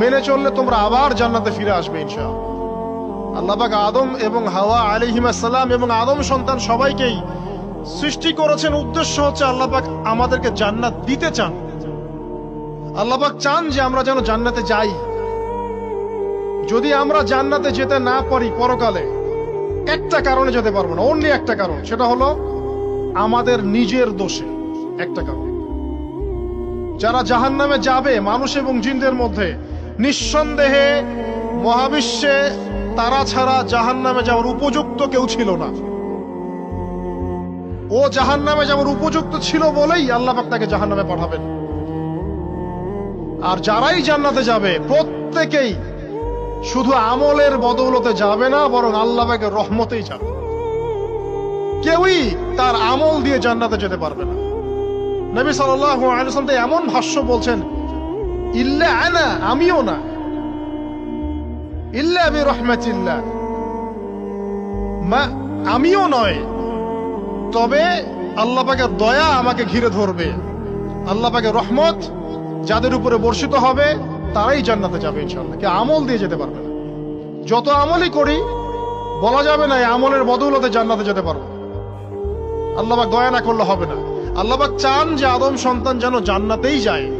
মেনে চললে তোমরা আবার জান্নাতে ফিরে আসবে ইনশা আল্লাহবাক আদম এবং হাওয়া আলিহিমাসাল্লাম এবং আদম সন্তান সবাইকেই সৃষ্টি করেছেন। উদ্দেশ্য হচ্ছে আল্লাহবাক আমাদেরকে জান্নাত দিতে চান। আল্লাহবাক চান যে আমরা যেন জান্নাতে যাই। যদি আমরা জান্নাতে যেতে না পারি পরকালে, একটা কারণে যেতে পারব না অন্য একটা কারণ, সেটা হলো আমাদের নিজের দোষে, একটা কারণ। যারা জাহান নামে যাবে, মানুষ এবং জিনদের মধ্যে নিঃসন্দেহে মহাবিশ্বে তারা ছাড়া জাহান নামে যাওয়ার উপযুক্ত কেউ ছিল না। ও জাহান নামে যাওয়ার উপযুক্ত ছিল বলেই আল্লাহ পাক তাকে জাহান নামে পাঠাবেন। আর যারাই জান্নাতে যাবে, প্রত্যেকেই শুধু আমলের বদৌলতে যাবে না, বরং আল্লাহ রহমতেই যাবে। কেউই তার আমল দিয়ে জান্নাতে যেতে পারবে না। নবী ওয়াসাল্লাম তো এমন ভাষ্য বলছেন ইল্লা আনা আমিও না ইল্লা বি রহমাতিল্লাহ মা আমিও নয় তবে আল্লাহ পাকের দয়া আমাকে ঘিরে ধরবে আল্লাহ পাকের রহমত যাদের উপরে বর্ষিত হবে, তারাই জান্নাতে যাবে, ইনশাআল্লাহ। কে আমল দিয়ে যেতে পারবে না। যত আমলই করি, বলা যাবে না আমলের বদৌলতে জান্নাতে যেতে পারব। আল্লাহ পাক দয়া না করলে হবে না। আল্লাহ পাক চান যে আদম সন্তান যেন জান্নাতেই যায়।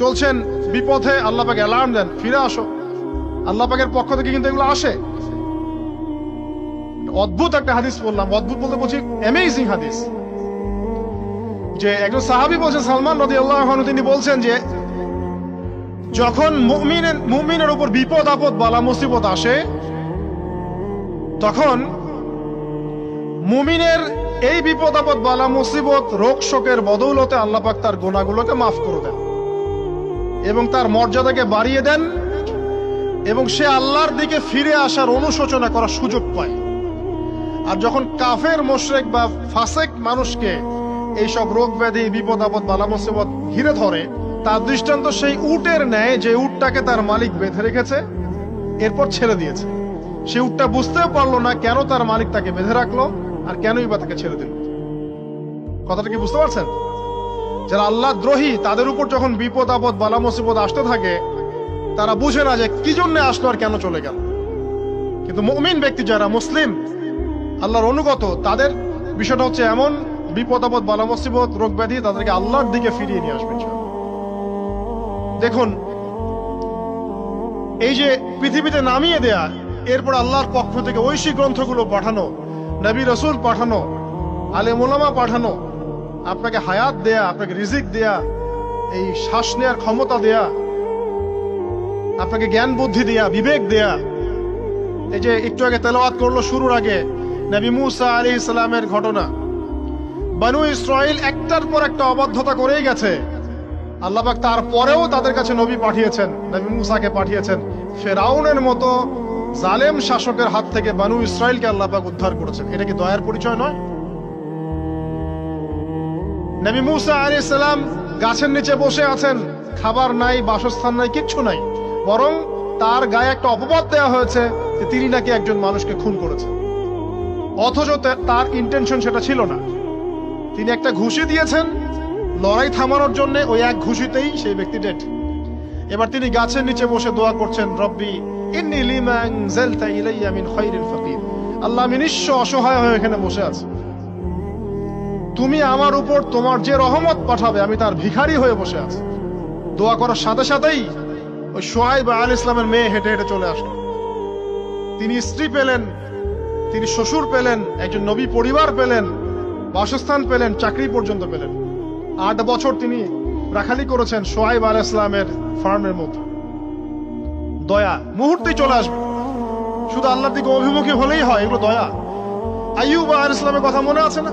চলছেন বিপথে, আল্লাহ পাকে অ্যালার্ম দেন, ফিরে আসো। আল্লাহ পাকের পক্ষ থেকে কিন্তু এগুলো আসে। অদ্ভুত একটা হাদিস বললাম, অদ্ভুত বলতে বলছি অ্যামেজিং হাদিস। যে একজন সাহাবি বলছেন, সালমান নদী আল্লাহ তিনি বলছেন যে, যখন মুমিনের মুমিনের উপর বিপদ, আপদ, বালা, মুসিবত আসে, তখন মুমিনের এই বিপদ, আপদ, বালা, মুসিবত, রোগ, শোকের বদৌলতে আল্লাহ পাক তার গোনাগুলোকে মাফ করে দেন। এবং তার মর্যাদাকে বাড়িয়ে দেন এবং সে আল্লাহর দিকে ফিরে আসার অনুশোচনা করার সুযোগ পায়। আর যখন কাফের, মোশরেক বা ফাসেক মানুষকে এইসব রোগ ব্যাধি, বিপদ, আপদ, বালা, মুসিবত ঘিরে ধরে, তার দৃষ্টান্ত সেই উটের ন্যায় যে উটটাকে তার মালিক বেঁধে রেখেছে, এরপর ছেড়ে দিয়েছে। সে উটটা বুঝতেও পারল না কেন তার মালিক তাকে বেঁধে রাখল আর কেনই বা তাকে ছেড়ে দিল। কথাটা কি বুঝতে পারছেন? যারা আল্লাহ দ্রোহী, তাদের উপর যখন বিপদ, আপদ, বালা, মুসিবত আসতে থাকে, তারা বুঝে না যে কি জন্য আসলো আর কেন চলে গেল। কিন্তু মুমিন ব্যক্তি যারা মুসলিম, আল্লাহর অনুগত, তাদের বিষয়টা হচ্ছে এমন, বিপদ, আপদ, বালা, মুসিবত, রোগ ব্যাধি তাদেরকে আল্লাহর দিকে ফিরিয়ে নিয়ে আসবে দেখুন, এই যে পৃথিবীতে নামিয়ে দেয়া, এরপর আল্লাহর পক্ষ থেকে ঐশী গ্রন্থগুলো পাঠানো, নবী রসুল পাঠানো আলে মোলামা পাঠানো আপনাকে হায়াত দেয়া, আপনাকে রিজিক দেয়া, এই শ্বাস নেওয়ার ক্ষমতা দেয়া, আপনাকে জ্ঞান বুদ্ধি দেয়া, বিবেক দেয়া। এই যে একটু আগে তেলাওয়াত করল শুরুর আগে, নবী মুসা আলী ইসলামের ঘটনা। বানু ইসরায়েল একটার পর একটা অবাধ্যতা করেই গেছে। আল্লাহবাক তারপরেও তাদের কাছে নবী পাঠিয়েছেন, নবী মুসাকে পাঠিয়েছেন। ফেরাউনের মতো জালেম শাসকের হাত থেকে বানু ইসরায়েলকে আল্লাহবাক উদ্ধার করেছেন। এটা কি দয়ার পরিচয় নয়? নবী মুসা আলী সালাম গাছের নিচে বসে আছেন। খাবার নাই, বাসস্থান নাই, কিচ্ছু নাই। বরং তার গায়ে একটা অপবাদ দেওয়া হয়েছে যে তিনি নাকি একজন মানুষকে খুন করেছেন। অথচ তার ইন্টেনশন সেটা ছিল না। তিনি একটা ঘুষি দিয়েছেন। লড়াই থামানোর জন্য ওই এক ঘুষিতেই সেই ব্যক্তি ডেড এবার তিনি গাছের নিচে বসে দোয়া করছেন, রব্বি, ইন্নি লিমা আনজালতা ইলাইয়া মিন খায়রিল ফাকির। আল্লাহ আমি নিঃস্ব অসহায় হয়ে এখানে বসে আছি। তুমি আমার উপর তোমার যে রহমত পাঠাবে, আমি তার ভিখারি হয়ে বসে আছি। দোয়া করার সাথে সাথেই ওই সোহাইব আল ইসলামের মেয়ে হেঁটে হেঁটে চলে আসলো। তিনি স্ত্রী পেলেন, তিনি শ্বশুর পেলেন, একজন নবী পরিবার পেলেন, বাসস্থান পেলেন, চাকরি পর্যন্ত পেলেন। আট বছর তিনি রাখালি করেছেন সোহাইব আল ইসলামের ফার্মের মধ্যে। দয়া, মুহূর্তেই চলে আসবে। শুধু আল্লাহর দিকে অভিমুখী হলেই হয়, এগুলো দয়া। আইয়ুব আল ইসলামের কথা মনে আছে না?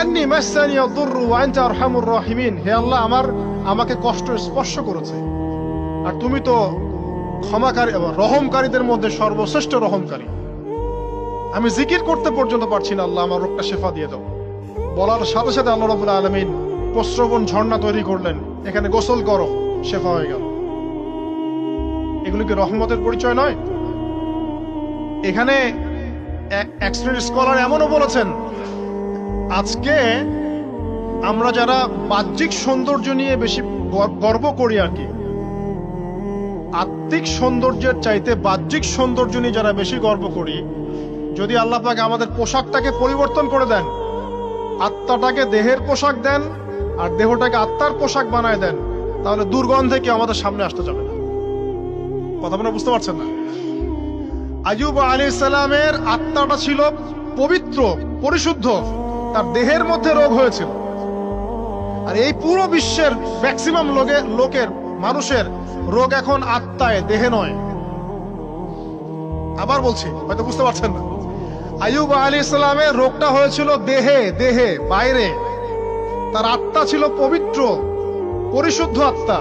আন্নি মাসানি আদুররু ওয়া আনতা আরহামুর রাহিমিন হে আল্লাহ, আমার আমাকে কষ্ট স্পর্শ করেছে। আর তুমি তো ক্ষমাকারী এবং রহমকারীদের মধ্যে সর্বশ্রেষ্ঠ রহমকারী। আমি জিকির করতে পর্যন্ত পারছি না, আল্লাহ আমার রোগটা শেফা দিয়ে দাও। বলার সাথে সাথে আল্লাহ রাব্বুল আলামিন প্রশ্রবণ ঝর্ণা তৈরি করলেন। এখানে গোসল করো, শেফা হয়ে গেল। এগুলো কি রহমতের পরিচয় নয়? এখানে এক শ্রেণির স্কলার এমনও বলেছেন আজকে আমরা যারা বাহ্যিক সৌন্দর্য নিয়ে বেশি গর- গর্ব করি আর কি, আত্মিক সৌন্দর্যের চাইতে বাহ্যিক সৌন্দর্য নিয়ে যারা বেশি গর্ব করি, যদি আল্লাহ পাক আমাদের পোশাকটাকে পরিবর্তন করে দেন, আত্মাটাকে দেহের পোশাক দেন, আর দেহটাকে আত্মার পোশাক বানায় দেন, তাহলে দুর্গন্ধে কেউ আমাদের সামনে আসতে যাবে না। কথা মনে বুঝতে পারছেন না? আয়ুব আলী সালামের আত্মাটা ছিল পবিত্র, পরিশুদ্ধ। তার দেহের মধ্যে রোগ হয়েছিল। আর এই পুরো বিশ্বের ম্যাক্সিমাম লোকের লোকের, মানুষের রোগ এখন আত্মায়, দেহে নয়। আবার বলছি, হয়তো বুঝতে পারছেন না। আয়ুব আলী ইসলামের রোগটা হয়েছিল দেহে দেহে, বাইরে। তার আত্মা ছিল পবিত্র, পরিশুদ্ধ আত্মা।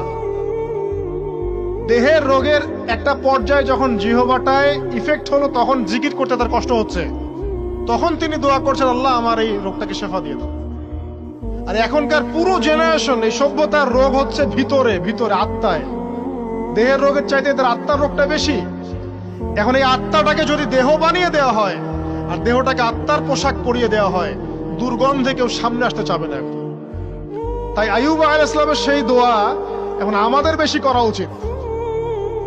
দেহের রোগের একটা পর্যায়ে যখন জিহবাটায় ইফেক্ট হলো, তখন জিকির করতে তার কষ্ট হচ্ছে। তখন তিনি দোয়া করছেন, আল্লাহ আমার এই রোগটাকে শেফা দিয়ে দাও। আর এখনকার পুরো জেনারেশন এই সভ্যতার রোগ হচ্ছে ভিতরে ভিতরে আত্মায়। দেহের রোগের চাইতে এদের আত্মার রোগটা বেশি। এখন এই আত্মাটাকে যদি দেহ বানিয়ে দেওয়া হয়, আর দেহটাকে আত্মার পোশাক পরিয়ে দেওয়া হয়, দুর্গন্ধে কেউ সামনে আসতে চাবে না এখন। তাই আয়ুব আল ইসলামের সেই দোয়া এখন আমাদের বেশি করা উচিত।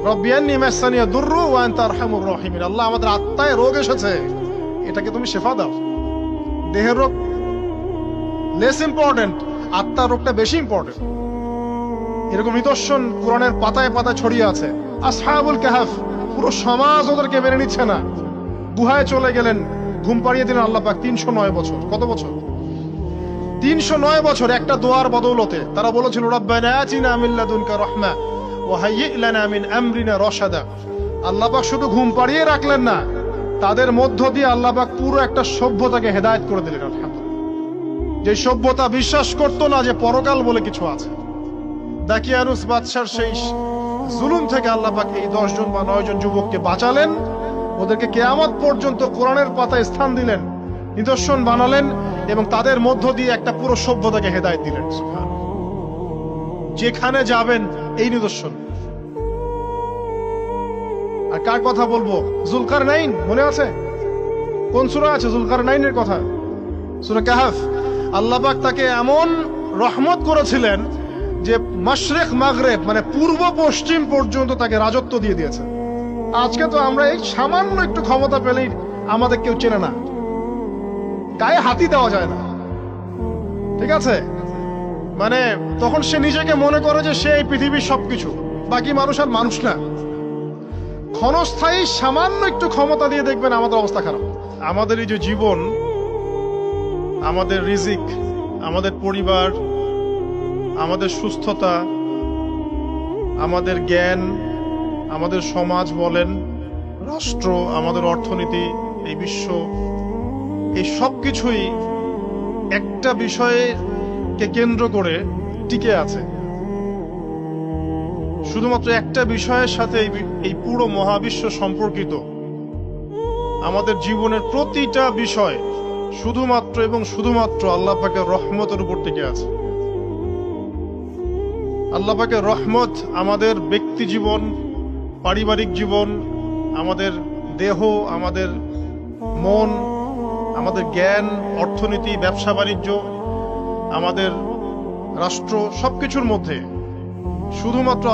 রব্বিয়ান্নি মাসানিয়া দুর্রু ওয়ান আরহামুর রাহিমিন। আল্লাহ আমাদের আত্মায় রোগ এসেছে। এটাকে তুমি শেফা দাও। দেহের রোগ লেস ইম্পর্টেন্ট আত্মার রোগটা বেশি ইম্পর্টেন্ট এরকম নিদর্শন কোরআনের পাতায় পাতায় ছড়িয়ে আছে। আসহাবুল কাহাফ, পুরো সমাজ ওদেরকে মেনে নিচ্ছে না। গুহায় চলে গেলেন, ঘুম পাড়িয়ে দিলেন আল্লাহ পাক তিনশো নয় বছর। কত বছর? তিনশো নয় বছর একটা দোয়ার বদৌলতে তারা বলেছিল রাহমা আমরিনা রশাদা। আল্লাহ পাক শুধু ঘুম পাড়িয়ে রাখলেন না তাদের মধ্য দিয়ে আল্লাহ পাক পুরো একটা সভ্যতাকে হেদায়েত করে দিলেন, আলহামদুলিল্লাহ। যে সভ্যতা বিশ্বাস করতো না যে পরকাল বলে কিছু আছে। দাকিয়ানুস বাদশার সেই জুলুম থেকে আল্লাহ পাক এই দশজন বা নয় জন যুবককে বাঁচালেন, ওদেরকে কেয়ামত পর্যন্ত কোরআনের পাতায় স্থান দিলেন, নিদর্শন বানালেন এবং তাদের মধ্য দিয়ে একটা পুরো সভ্যতাকে হেদায়েত দিলেন যেখানে যাবেন এই নিদর্শন। কার কথা বলব? জুলকার নাইন মনে আছে? কোন সুরা আছে জুলকার নাইনের কথা? সুরা কাহাফ। আল্লাহ পাক তাকে এমন রহমত করেছিলেন যে মাশরেক, মাগরেব মানে পূর্ব পশ্চিম পর্যন্ত তাকে রাজত্ব দিয়ে দিয়েছে। আজকে তো আমরা এই সামান্য একটু ক্ষমতা পেলেই আমাদের কেউ চেনে না। গায়ে হাতি দেওয়া যায় না। ঠিক আছে? মানে তখন সে নিজেকে মনে করে যে সে এই পৃথিবীর সবকিছু। বাকি মানুষ আর মানুষ না। ক্ষণস্থায়ী সামান্য একটু ক্ষমতা দিয়ে দেখবেন আমাদের অবস্থা খারাপ। আমাদের এই যে জীবন, আমাদের রিজিক, আমাদের পরিবার, আমাদের সুস্থতা, আমাদের জ্ঞান, আমাদের সমাজ বলেন, রাষ্ট্র, আমাদের অর্থনীতি, এই বিশ্ব, এই সব কিছুই একটা বিষয়কে কেন্দ্র করে টিকে আছে। শুধুমাত্র একটা বিষয়ের সাথে এই পুরো মহাবিশ্ব সম্পর্কিত। আমাদের জীবনের প্রতিটা বিষয় শুধুমাত্র এবং শুধুমাত্র আল্লাহ পাকের রহমতের উপর টিকে আছে। আল্লাহ পাকের রহমত আমাদের ব্যক্তি জীবন, পারিবারিক জীবন, আমাদের দেহ, আমাদের মন, আমাদের জ্ঞান, অর্থনীতি, ব্যবসা, বাণিজ্য, আমাদের রাষ্ট্র, সবকিছুর মধ্যে শুধুমাত্র